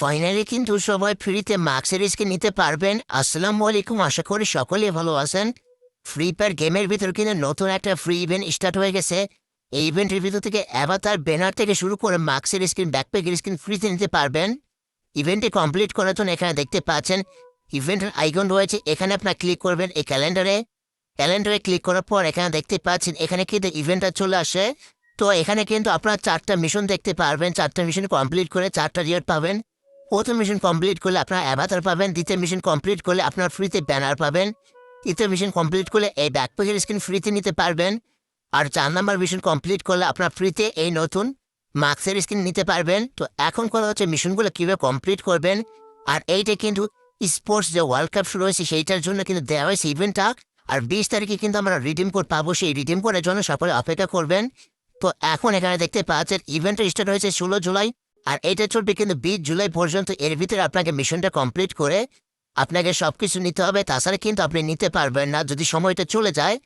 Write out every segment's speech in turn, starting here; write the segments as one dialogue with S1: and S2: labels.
S1: Finally কিন্তু সবাই ফ্রিতে মার্কসের স্কিন নিতে পারবেন। আসসালামু আলাইকুম, আশা করি সকলেই ভালো আছেন। ফ্রি ফায়ার গেমের ভিতর কিন্তু নতুন একটা ফ্রি ইভেন্ট স্টার্ট হয়ে গেছে। এই ইভেন্টের ভিতর থেকে অ্যাভাতার ব্যানার থেকে শুরু করে মার্কসের স্ক্রিন ব্যাকপ্যাকের স্ক্রিন ফ্রিতে নিতে পারবেন। ইভেন্টটি কমপ্লিট করার জন্য এখানে দেখতে পাচ্ছেন ইভেন্টের আইকন রয়েছে। এখানে আপনার ক্লিক করবেন এই ক্যালেন্ডারে ক্যালেন্ডারে ক্লিক করার পর এখানে দেখতে পাচ্ছেন, এখানে কিন্তু ইভেন্টটা চলে আসে। তো এখানে কিন্তু আপনার চারটা মিশন দেখতে পারবেন। চারটা মিশন কমপ্লিট করে চারটা রিয়ার পাবেন। প্রথম মিশন কমপ্লিট করলে আপনার অ্যাভাতার পাবেন, দ্বিতীয় মিশন কমপ্লিট করলে আপনার ফ্রিতে ব্যানার পাবেন, তৃতীয় মিশন কমপ্লিট করলে এই ব্যাকপ্যাকের স্ক্রিন ফ্রিতে নিতে পারবেন, আর চার নাম্বার মিশন কমপ্লিট করলে আপনার ফ্রিতে এই নতুন মার্কসের স্ক্রিন নিতে পারবেন। তো এখন কথা হচ্ছে মিশনগুলো কীভাবে কমপ্লিট করবেন, আর এইটা কিন্তু স্পোর্টস যে ওয়ার্ল্ড কাপ শুরু হয়েছে সেইটার জন্য কিন্তু দেওয়া হয়েছে ইভেন্টটা আর বিশ তারিখে কিন্তু আমরা রিডিম কোড পাবো, সেই রিডিম কোডের জন্য সকলে অপেক্ষা করবেন। তো এখন এখানে দেখতে পাচ্ছেন ইভেন্টটা স্টার্ট হয়েছে ষোলো জুলাই আর এটা চলবে কিন্তু বিশ জুলাই পর্যন্ত। এর ভিতরে আপনাকে মিশনটা কমপ্লিট করে আপনাকে সব কিছু নিতে হবে। তাছাড়া কিন্তু আপনি নিতে পারবেন না যদি সময়টা চলে যায়।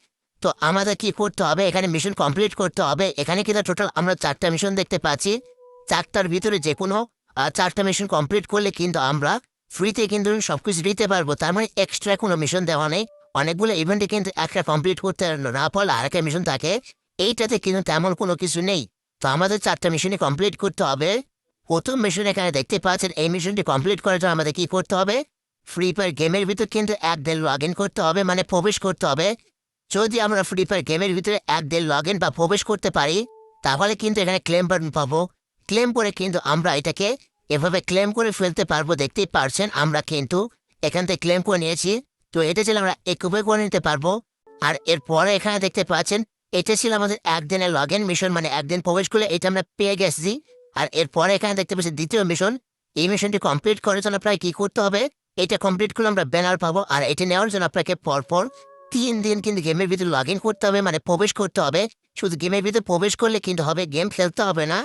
S1: তো আমাদের কি করতে হবে? এখানে মিশন কমপ্লিট করতে হবে। এখানে কিন্তু টোটাল আমরা চারটা মিশন দেখতে পাচ্ছি। চারটার ভিতরে যে কোনো চারটা মিশন কমপ্লিট করলে কিন্তু আমরা ফ্রিতে কিন্তু সব কিছু দিতে পারব। তার মানে এক্সট্রা কোনো মিশন দেওয়া নেই। অনেকগুলো ইভেন্টে কিন্তু একটা কমপ্লিট করতে না পারলে আরেকটা মিশন থাকে। এইটাতে কিন্তু তেমন কোনো কিছু নেই। তো আমাদের চারটা মিশনই কমপ্লিট করতে হবে। প্রথম মিশন এখানে দেখতে পাচ্ছেন, এই মিশনটি কমপ্লিট করার জন্য আমাদের কি করতে হবে? ফ্রি ফায়ার গেমের ভিতর কিন্তু এক দেড় লগ ইন করতে হবে মানে প্রবেশ করতে হবে। যদি আমরা ফ্রি ফায়ার গেমের ভিতরে এক দেড় লগ ইন বা প্রবেশ করতে পারি, তাহলে কিন্তু এখানে ক্লেম বাটন পাবো। ক্লেম করে কিন্তু আমরা এটাকে এভাবে ক্লেম করে ফেলতে পারব, দেখতেই পারছেন, আমরা কিন্তু এখান থেকে ক্লেম করে নিয়েছি। তো এটা ছিল আমরা একুপে করে নিতে পারব। আর এরপরে এখানে দেখতে পাচ্ছেন, এটা ছিল আমাদের একদিনের লগ ইন মিশন মানে একদিন প্রবেশ করলে এটা আমরা পেয়ে গেছি। আর এরপরে এখানে দেখতে পাচ্ছি দ্বিতীয় মিশন এই মিশনটি কমপ্লিট করার জন্য প্রায় কি করতে হবে? এটা কমপ্লিট করলে আমরা ব্যানার পাবো আর এটি নেওয়ার জন্য আপনাকে পরপর তিন দিন কিন্তু গেমের ভিতরে লগ করতে হবে মানে প্রবেশ করতে হবে। শুধু গেমের ভিতরে প্রবেশ করলে কিন্তু হবে গেম খেলতে হবে না।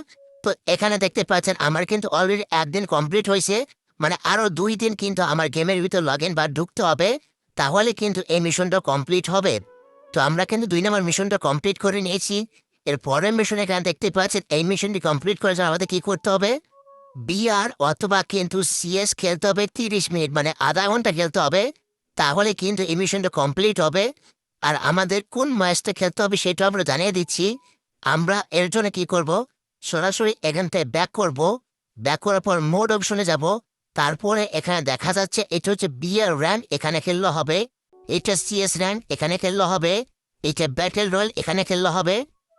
S1: তো এখানে দেখতে পাচ্ছেন আমার কিন্তু অলরেডি একদিন কমপ্লিট হয়েছে মানে আরও দুই দিন কিন্তু আমার গেমের ভিতর লগ ইন বা ঢুকতে হবে। তাহলে কিন্তু এই মিশনটা কমপ্লিট হবে। তো আমরা কিন্তু দুই নম্বর মিশনটা কমপ্লিট করে নিয়েছি। এর পরের মিশন এখানে দেখতে পাচ্ছেন, এই মিশনটি কমপ্লিট করার জন্য আমাদের কি করতে হবে? বিআর অথবা কিন্তু সিএস খেলতে হবে তিরিশ মিনিট মানে আধা ঘণ্টা খেলতে হবে। তাহলে কিন্তু এই মিশনটা কমপ্লিট হবে। আর আমাদের কোন ম্যাচটা খেলতে হবে সেটা আমরা জানিয়ে দিচ্ছি। আমরা এর জন্য কি করব? সরাসরি এখান থেকে ব্যাক করব। ব্যাক করার পর মোড অপশনে যাব। তারপরে এখানে দেখা যাচ্ছে এটা হচ্ছে বিআর র্যাঙ্ক এখানে খেললে হবে। এটা সিএস র্যাঙ্ক এখানে খেললে হবে। এটা ব্যাটেল রয়্যাল এখানে খেললে হবে।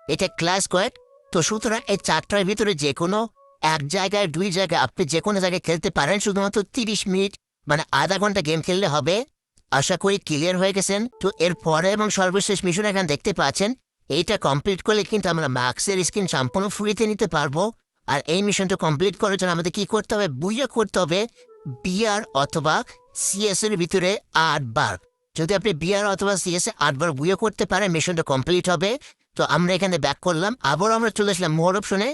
S1: এটা ক্লাস কয়েক? তো সুতরাং এই চারটার ভিতরে যে কোনো এক জায়গায়, দুই জায়গায় আপনি যে কোনো জায়গায় খেলতে পারেন, শুধুমাত্র তিরিশ মিনিট মানে আধা ঘণ্টা গেম খেললে হবে। আশা করি ক্লিয়ার হয়ে গেছেন। তো এর পরে এবং সর্বশেষ মিশন এখন দেখতে পাচ্ছেন, এইটা কমপ্লিট করলে কিন্তু আমরা মার্কসের স্ক্রিন সম্পূর্ণ ফ্রিতে নিতে পারব। আর এই মিশনটা কমপ্লিট করার জন্য আমাদের কি করতে হবে? বুইয়া করতে হবে বিআর অথবা সিএস এর ভিতরে আটবার। যদি আপনি বিআর অথবা সিএস আটবার বুইয়া করতে পারেন মিশনটা কমপ্লিট হবে। তো আমরা এখানে ব্যাক করলাম। আবার আমরা চলে আসলাম মোর অপশনে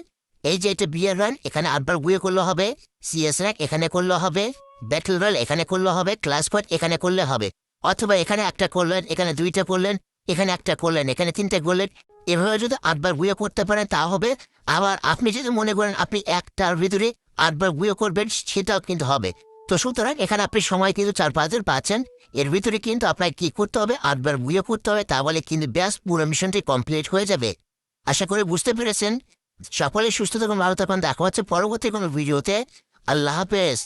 S1: এই যে এটা বিয়ার রান এখানে আটবার বুয়ে করলে হবে। সিএস র্যাঙ্ক এখানে করলে হবে। ব্যাটল রয়্যাল এখানে করলে হবে। ক্লাস পয়েন্ট এখানে করলে হবে। অথবা এখানে একটা করলেন, এখানে দুইটা করলেন, এখানে একটা করলেন, এখানে তিনটা করলেন। এভাবে যদি আটবার বুয়ে করতে পারেন, তা হবে। আবার আপনি যদি মনে করেন আপনি একটার ভিতরে আটবার বুয়ে করবেন, সেটাও কিন্তু হবে। তো সুতরাং এখানে আপনি সময় কিন্তু চার পাঁচ দিন পাচ্ছেন। এর ভিতরে কিন্তু আপনাকে কি করতে হবে? আটবার বুয়ে করতে হবে। তা বলে কিন্তু ব্যাস পুরো মিশনটি কমপ্লিট হয়ে যাবে। আশা করি বুঝতে পেরেছেন। সকলে সুস্থ থাকুন, ভালো থাকুন। দেখা হচ্ছে পরবর্তী কোনো ভিডিওতে। আল্লাহ হাফেজ।